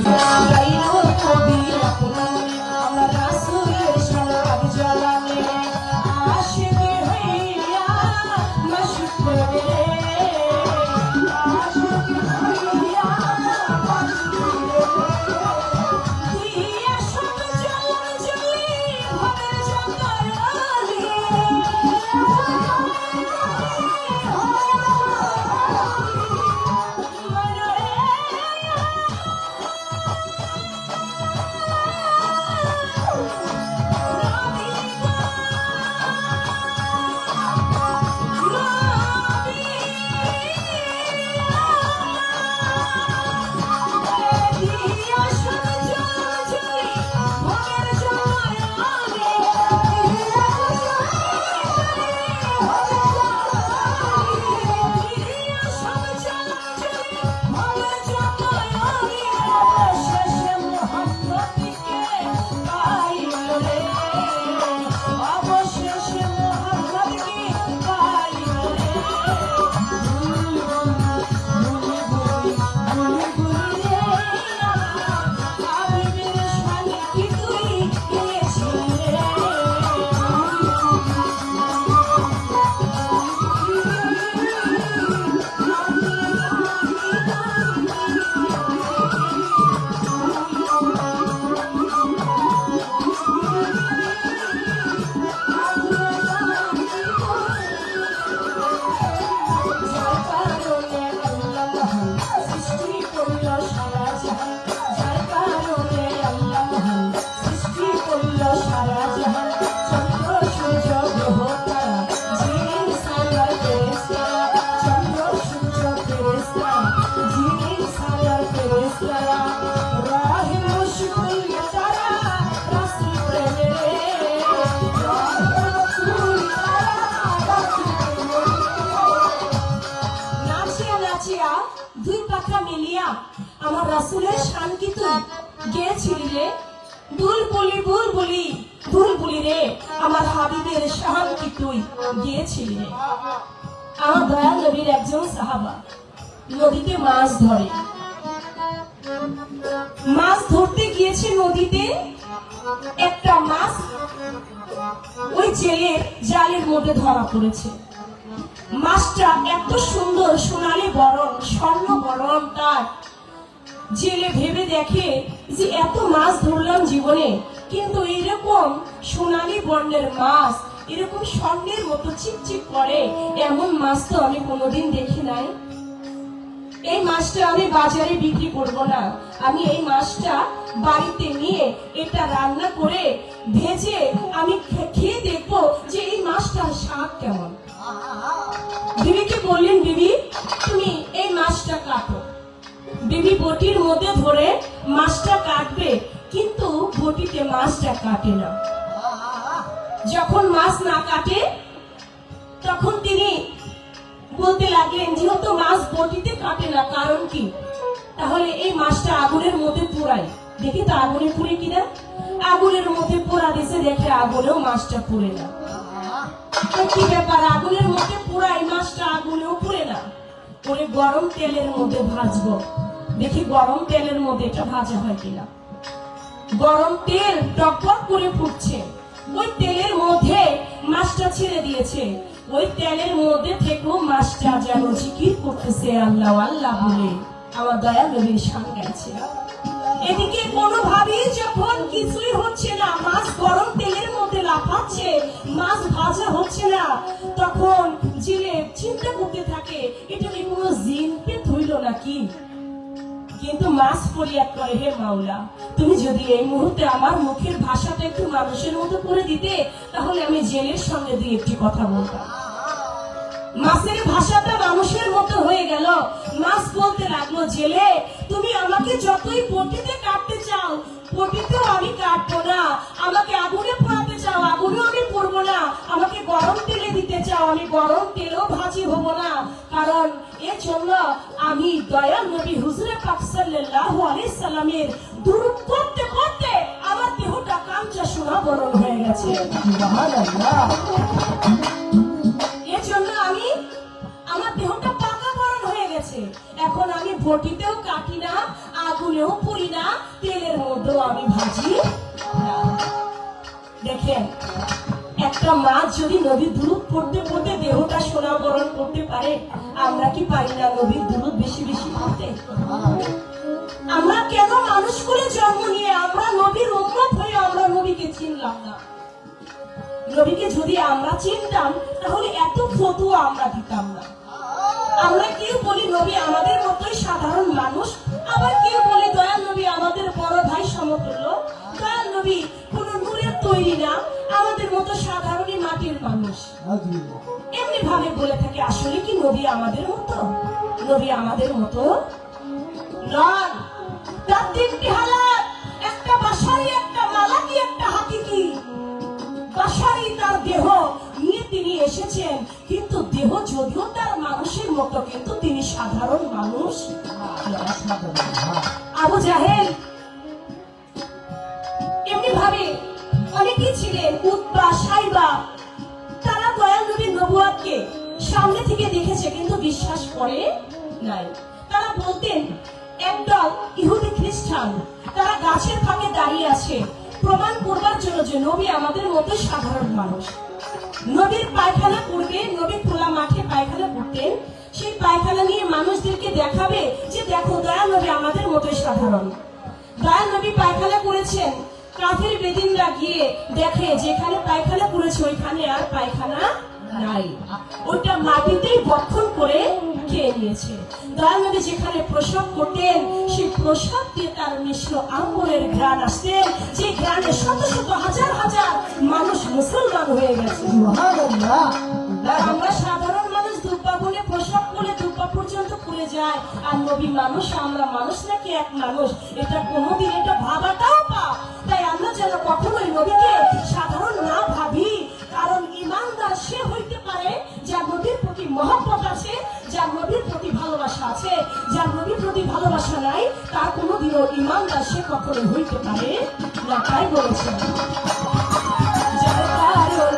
Jesus. রাসুলের শান কি তুই গেয়েছিলি রে? ভুল বলি ভুল বলি ভুল বলি রে। আমার হাবিবের শান তুই গিয়েছিলি রে। আমার দয়াল নবীর একজন সাহাবা। নদীতে মাছ ধরে। মাছ ধরতে গিয়েছে নদীতে। একটা মাছ ওই জেলের জালের মধ্যে ধরা পড়েছে। মাছটা এত সুন্দর, সোনালি বরণ, স্বর্ণ বরণ তার। জেলে ভেবে দেখে যে এত মাছ ধরলাম জীবনে। কিন্তু এরকম সোনালি বর্ণের মাছ, এরকম স্বর্ণের মতো চিকচিক করে, এমন মাছ তো আমি কোনোদিন দেখি নাই। এই মাছটা আমি বাজারে বিক্রি করব না। আমি এই মাছটা বাড়িতে নিয়ে এটা রান্না করে ভেজে আমি খেয়ে দেখব যে এই মাছটার স্বাদ কেমন। বিবিকে বললেন, বিবি বিবি বটির মধ্যে ধরে মাছটা কাটবে, কিন্তু বটিতে মাছটা কাটে না। যখন মাছ না কাটে, তখন তিনি বলতে লাগলেন, যেহেতু মাছ বটিতে কাটে না, কারণ কি? তাহলে এই মাছটা আগুনের মধ্যে পুরাই দেখি তো আগুনে পুড়ে কিনা। আগুনের মধ্যে পোড়া দিছে দেখে আগুনেও মাছটা পুড়ে না। কি ব্যাপার? আগুনের মধ্যে পুরাই মাছটা আগুনেও পুড়ে না। পরে গরম তেলের মধ্যে ভাজবো। দেখি গরম তেলের মধ্যে এটা ভাজা হয় কিনা। গরম তেল টকবক করে ফুটছে। ওই তেলের মধ্যে মাছটা ছেড়ে দিয়েছে। ওই তেলের মধ্যে থেকেও মাছটা যেন জিকির করতেছে আল্লাহ আল্লাহ বলে। আমার দয়া নবীর শান গাইছে এদিকে কোনোভাবেই যখন কিছুই হচ্ছে না, মাছ গরম তেলের মধ্যে লাফাচ্ছে, মাছ ভাজা হচ্ছে না, তখন জিলে চিন্তা করতে থাকে, এটা কোনো জিন পেট হইল নাকি? কিন্তু মাছ ফরিয়াদ করে হে মাওলা, তুমি যদি এই মুহূর্তে আমার মুখের ভাষাটা একটু মানুষের মতো করে দিতে, তাহলে আমি জেলের সঙ্গে দিয়ে একটি কথা বলতাম। মাছের ভাষাটা মানুষের মতো হয়ে গেল। মাছ বলতে লাগল, জেলে, তুমি আমাকে যতই পটিতে কাটতে চাও, পটিতেও আমি কাটবো না। আমাকে আগুনে পোড়াতে চাও আগুনেও আমি পড়ব না। আমাকে গরম তেলে দিতে চাও, আমি গরম তেলেও ভাজি হব না। কারণ এর জন্য আমি দয়াল নবী হুজুরে পাক সাল্লাল্লাহু আলাইহি সাল্লামের দুরূপ করতে করতে আমার দেহটা কাঞ্চা সোনা বরণ হয়ে গেছে। এর জন্য আমি, আমার দেহটা পাকা বরণ হয়ে গেছে। এখন আমি ভটিতেও কাটি না, আগুনেও পুরি না, তেলের মধ্যেও আমি ভাজি দেখেন, একটা মাছ যদি নদীর দুরুদ পড়তে পড়তে দেহটা সোনাবরণ করতে পারে, আমরা কি পারি না নদীর দুরুদ বেশি বেশি পড়তে? আমরা কেন মানুষ করে জন্ম নিয়ে আমরা নবীর উন্মত হয়ে আমরা নবীকে চিনলাম না? নবীকে যদি আমরা চিনতাম, তাহলে এত ফতুয়া আমরা দিতাম না। আমরা কেউ বলি, নবী আমাদের মতোই সাধারণ মানুষ। আবার কেউ থাকে আসলে কি নবী আমাদের মতো? নবী আমাদের মতো নন। তার তিনটি হালাত একটা বাসারি একটা মালাকি একটা বাসারি তার দেহ নিয়ে তিনি এসেছেন কিন্তু দেহ যদিও তার মানুষের মতো কিন্তু তিনি সাধারণ মানুষ। আবু জাহেল সামনে থেকে দেখেছে, কিন্তু বিশ্বাস করে নাই। তারা বলতেন, একদল ইহুদি খ্রিস্টান, তারা গাছের ফাঁকে দাঁড়িয়ে আছে। প্রমাণ করবার জন্য যে নবী আমাদের মতো সাধারণ মানুষ। নবীর পায়খানা করবে, নবী খোলা মাঠে পায়খানা করতেন। সেই পায়খানা নিয়ে মানুষদেরকে দেখাবে যে, দেখো, দয়া নবী আমাদের মতোই সাধারণ। দয়া নবী পায়খানা করেছেন। কাফের বেদিনরা গিয়ে দেখে, যেখানে পায়খানা করেছে, ওইখানে আর পায়খানা নাই। ওইটা মাটিতেই বক্ষণ করে খেয়ে নিয়েছে। দয়াল যেখানে প্রসব করতেন সেই প্রসব দিয়ে তার মিশ্র আঙ্গুরের ঘ্রাণ আসতেন যে ঘ্রাণে শত শত হাজার হাজার মানুষ মুসলমান হয়ে গেছে। আমরা সাধারণ মানুষ দুব্বা বলে প্রসব করে দুব্বা পর্যন্ত পুড়ে যায়। আর নবী মানুষ আমরা মানুষ নাকি এক মানুষ? এটা কোনোদিন এটা ভাবাটাও পাপ। তাই আমরা যেন কখনোই নবীকে সাধারণ না ভাবি। সে হইতে পারে, যার নবীর প্রতি মহব্বত আছে, যার নবীর প্রতি ভালোবাসা আছে। যার নবীর প্রতি ভালোবাসা নাই, তার কোনোদিনও ইমানদার সে কখনো হইতে পারে না। তাই বলেছেন। যার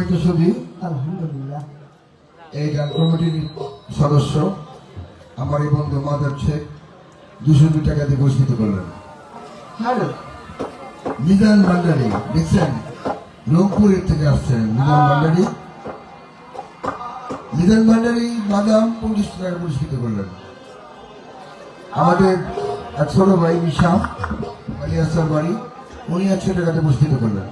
সম্মানিত ছবি আলহামদুলিল্লাহ। এই গান কমিটির সদস্য আমার এই বন্ধু মাদার শেখ দুশো দুই টাকা দিয়ে পুরস্কৃত করলেন। হ্যালো। মিজান ভান্ডারি দেখছেন? রংপুরের থেকে আসছেন মিজান ভান্ডারি মিজান ভান্ডারি বাদাম পঁচিশ টাকা পুরস্কৃত করলেন। আমাদের এক ছোট ভাই বিশাম আলিয়াসার বাড়ি উনি একশো টাকাতে পুরস্কৃত করলেন।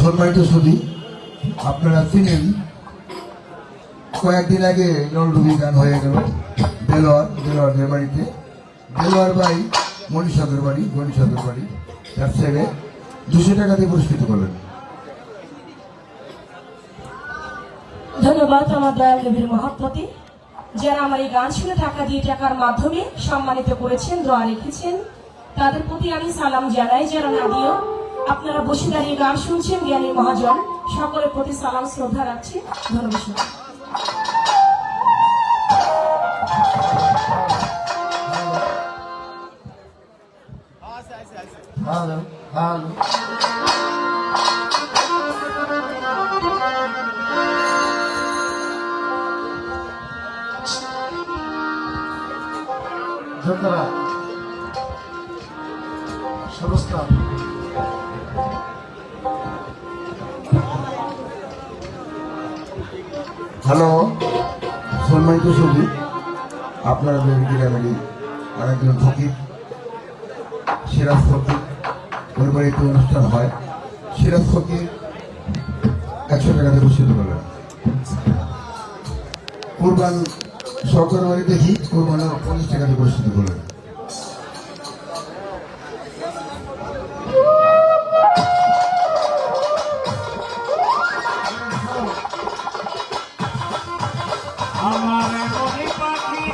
সম্মানিত সুদী আপনারা চিনেন, কয়েকদিন আগে নলডুবি গান হয়ে গেল, দেলোয়ার, দেলোয়ারদের বাড়িতে। দেলোয়ার বাড়ি মনীষাদের বাড়ি গণিষাদের বাড়ি, তার ছেলে দুশো টাকা দিয়ে পুরস্কৃত করলেন। ধন্যবাদ আমার দয়াল দেবীর মহাত্মতি যারা আমার এই গান শুনে টাকা দিয়ে টাকার মাধ্যমে সম্মানিত করেছেন, দোয়া রেখেছেন, তাদের প্রতি আমি সালাম জানাই, যারা না দিও আপনারা বসে দাঁড়িয়ে গান শুনছেন, জ্ঞানী মহাজন। সকলের প্রতি সালাম, শ্রদ্ধা রাখছি। ধন্যবাদ ধন্যবাদ নমস্কার হ্যালো। সম্মানিত সুদী আপনাদের গ্রামেরই আরেকজন ফকির। সিরাজ ফকির ওর বাড়িতে অনুষ্ঠান হয়। সিরাজ ফকির একশো টাকাতে পুরস্কৃত করলেন কোরবান সরকার বাড়ি দেখি, কোরবানও পঞ্চাশ টাকাতে পুরস্কৃত করলেন আমার পাখি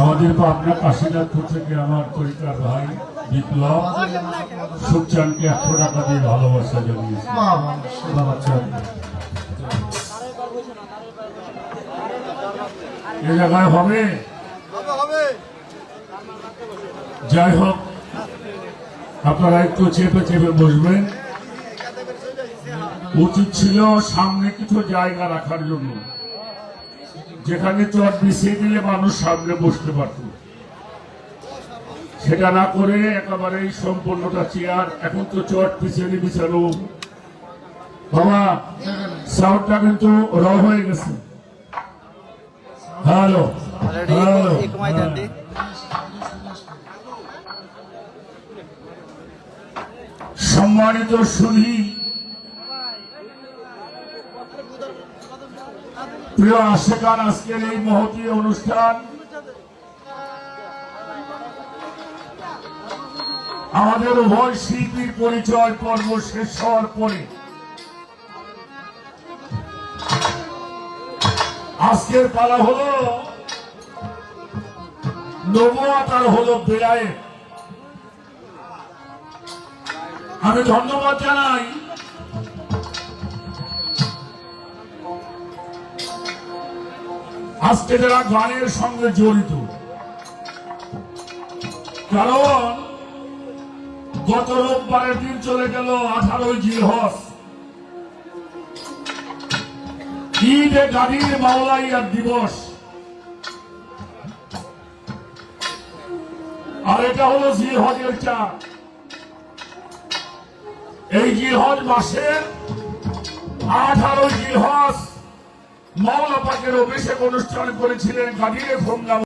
আমাদের পাবনা কাশীনাথপুর থেকে আমার তরিকার ভাই বিপ্লব। সুখচানকে একশো টাকা দিয়ে ভালোবাসা জানিয়েছে। এ জায়গায় হবে। যাই হোক আপনারা একটু চেপে চেপে বসবেন। উচিত ছিল সামনে কিছু জায়গা রাখার জন্য। যেখানে চট বিছিয়ে দিলে মানুষ সামনে বসতে পারত। সেটা না করে একেবারেই সম্পূর্ণটা চেয়ার এখন তো চট পিছিয়ে বিছানো। বাবা সাউন্ডটা কিন্তু র হয়ে গেছে। হ্যালো হ্যালো সম্মানিত সুধী প্রিয় আশেকান আজকের এই মহতী অনুষ্ঠান, আমাদের উভয় শিল্পীর পরিচয় পর্ব শেষ হওয়ার পরে, আজকের পালা হলো নবুয়াত আর হলো বেলায়েত আমি ধন্যবাদ জানাই আজকে যারা গানের সঙ্গে জড়িত, কারণ গত রোববারের দিন চলে গেল আঠারোই জিলহস ঈদ এ গাড়ির মাওলাইয়ার দিবস। আর এটা হলো জিলহজের চাঁদ। এই জিলহজ মাসের আঠারো জিলহজ মাওলা পাকের অভিষেক অনুষ্ঠান করেছিলেন গাড়িরে ফোঙ্গা